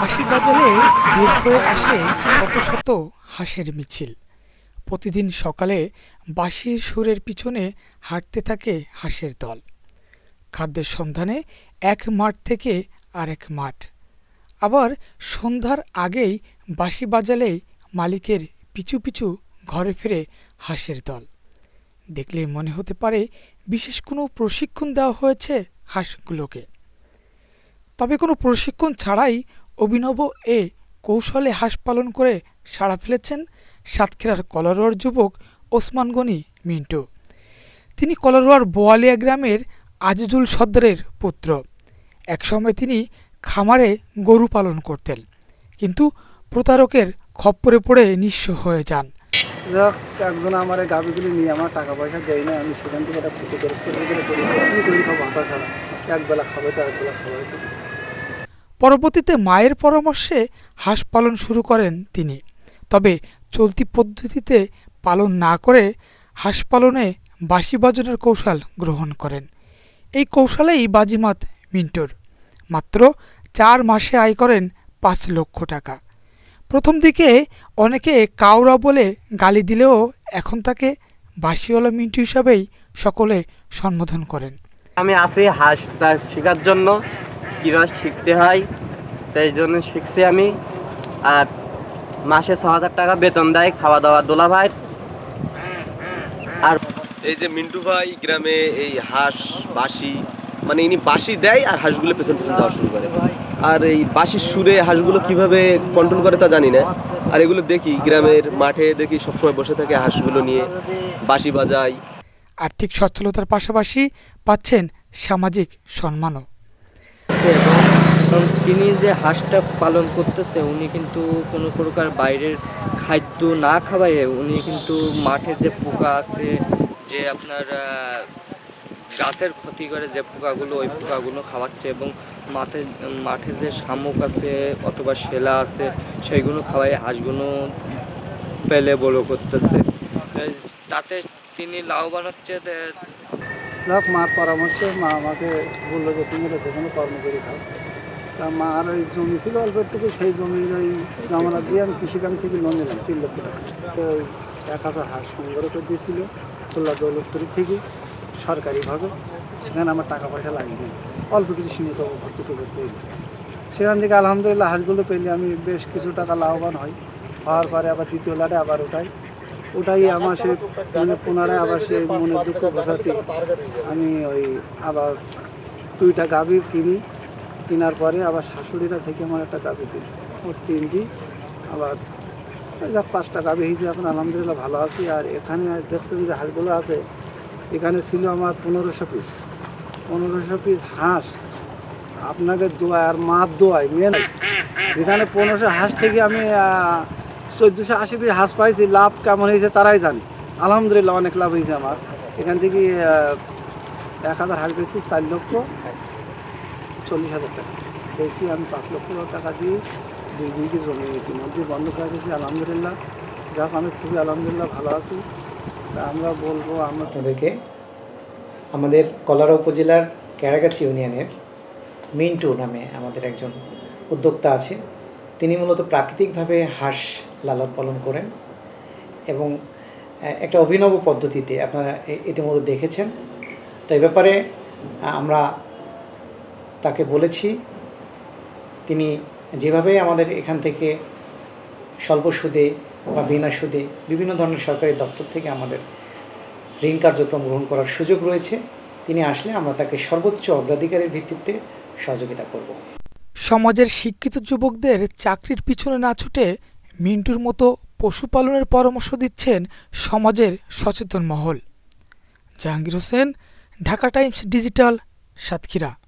হাসি বাজারে বের হয়ে আসে শত শত হাঁসের মিছিল। প্রতিদিন সকালে বাঁশির সুরের পিছনে হাঁটতে থাকে হাঁসের দল। খাদ্যের সন্ধানে এক মাঠ থেকে আরেক মাঠ। আবার সন্ধ্যার আগেই বাঁশি বাজালেই মালিকের পিছু পিছু ঘরে ফিরে হাঁসের দল। দেখলে মনে হতে পারে বিশেষ কোনো প্রশিক্ষণ দেওয়া হয়েছে হাঁসগুলোকে। তবে কোনো প্রশিক্ষণ ছাড়াই অভিনব এ কৌশলে হাঁস পালন করে সাড়া ফেলেছেন সাতক্ষীরার কলারোয়ার যুবক ওসমান গনি মিন্টু। তিনি কলারোয়ার বোয়ালিয়া গ্রামের আজিজুল সর্দারের পুত্র। একসময় তিনি খামারে গরু পালন করতেন, কিন্তু প্রতারকের খপ্পরে পড়ে নিঃস্ব হয়ে যান। একজন আমার গাভিগুলি নিয়ে আমার টাকা পয়সা দেয় না, আমি সেখান থেকে একটা ক্ষতিগ্রস্ত করে একবেলা খাবে তো একবেলা খাবে পরবর্তীতে মায়ের পরামর্শে হাঁস পালন শুরু করেন তিনি। তবে চলতি পদ্ধতিতে পালন না করে হাঁস পালনে বাঁশি বাজানোর কৌশল গ্রহণ করেন। এই কৌশলেই বাজিমাত মিন্টুর। মাত্র চার মাসে আয় করেন পাঁচ লক্ষ টাকা। প্রথম দিকে অনেকে কাউরা বলে গালি দিলেও এখন তাকে বাঁশিওয়ালা মিন্টু হিসাবেই সকলে সম্বোধন করেন। আমি আছি হাঁস চাষ শেখার জন্য। কীভাবে শিখতে হয় তাই জন্য শিখছি আমি। আর মাসে ছ হাজার টাকা বেতন দেয় খাওয়া দাওয়া দোলা ভাই আর এই যে মিন্টু ভাই গ্রামে এই হাঁস বাসি মানে ইনি বাঁশি দেয় আর হাঁসগুলো পেছন পেছন যাওয়া শুরু করে। আর এই বাঁশির সুরে হাঁসগুলো কীভাবে কন্ট্রোল করে তা জানি না। আর এগুলো দেখি গ্রামের মাঠে দেখি সবসময় বসে থাকে হাঁসগুলো নিয়ে বাঁশি বাজায়। আর্থিক সচ্ছলতার পাশাপাশি পাচ্ছেন সামাজিক সম্মানও। আছে এবং তিনি যে হাঁসটা পালন করতেছে, উনি কিন্তু কোনো প্রকার বাইরের খাদ্য না খাওয়াইয়ে উনি কিন্তু মাঠে যে পোকা আছে, যে আপনার গাছের ক্ষতি করে যে পোকাগুলো, ওই পোকাগুলো খাওয়াচ্ছে এবং মাঠে মাঠে যে শামুক আছে অথবা শেলা আছে সেইগুলো খাওয়াই হাঁসগুলো পেলে বড় করতেছে। তাতে তিনি লাভবান হচ্ছে যাক মার পরামর্শে মা আমাকে বলল যে, তুমি এটা যেখানে কর্ম করে খাও। তা মার ওই জমি ছিল অল্প একটু সেই জমির ওই জমানা দিয়ে আমি কৃষি ব্যাংক থেকে লোন নিলাম, তিন লক্ষ টাকা। তো ওই এক হাজার হাঁস সংগ্রহ করে দিয়েছিল খুলনা দৌলতপুরি থেকে, সরকারিভাবে। সেখানে আমার টাকা পয়সা লাগেনি অল্প কিছু সীমিত ভর্তুকি করতে হইল। সেখান থেকে আলহামদুলিল্লাহ হাঁসগুলো পেলে আমি বেশ কিছু টাকা লাভবান হই। হওয়ার পরে আবার দ্বিতীয় লাটে আবার ওটাই ওটাই আমার সে মানে পুনরায় আবার সেই মনে দুঃখ বোঝাতে আমি ওই আবার দুইটা গাভি কিনি। কেনার পরে আবার শাশুড়িরা থেকে আমার একটা গাভি দিল। ওর তিনটি। আবার যাক পাঁচটা গাভি হয়েছে, এখন আলহামদুলিল্লাহ ভালো আছি। আর এখানে দেখছেন যে হাঁসগুলো আছে, এখানে ছিল আমার পনেরোশো পিস পনেরোশো পিস হাঁস। আপনাকে দোয়া আর মাছ দোয়াই মেন এখানে পনেরোশো হাঁস থেকে আমি চোদ্দোশো আশি পিস হাঁস পাইছি, লাভ কেমন হয়েছে তারাই জানে। আলহামদুলিল্লাহ অনেক লাভ হয়েছে আমার। এখান থেকে এক হাজার হাঁস পেয়েছি চার লক্ষ চল্লিশ হাজার টাকা। পেয়েছি আমি পাঁচ লক্ষ টাকা দিয়ে দুই বিঘে জমি ইতিমধ্যে বন্ধ করে গেছি আলহামদুলিল্লাহ। যাক আমি খুবই আলহামদুলিল্লাহ ভালো আছি। তা আমরা বলব, আমরা আপনাদেরকে আমাদের কলারা উপজেলার ক্যারাগাছি ইউনিয়নের মিন্টু নামে আমাদের একজন উদ্যোক্তা আছে। তিনি মূলত প্রাকৃতিকভাবে হাঁস লালন পালন করেন এবং একটা অভিনব পদ্ধতিতে আপনারা ইতিমধ্যে দেখেছেন। তো এই ব্যাপারে আমরা তাকে বলেছি, তিনি যেভাবে আমাদের এখান থেকে স্বল্প সুদে বা বিনা সুদে বিভিন্ন ধরনের সরকারি দপ্তর থেকে আমাদের ঋণ কার্যক্রম গ্রহণ করার সুযোগ রয়েছে, তিনি আসলে আমরা তাকে সর্বোচ্চ অগ্রাধিকারের ভিত্তিতে সহযোগিতা করব। সমাজের শিক্ষিত যুবকদের চাকরির পিছনে না ছুটে মিন্টুর মতো পশুপালনের পরামর্শ দিচ্ছেন সমাজের সচেতন মহল। Jahangir Hossain, Dhaka Times digital, Satkhira.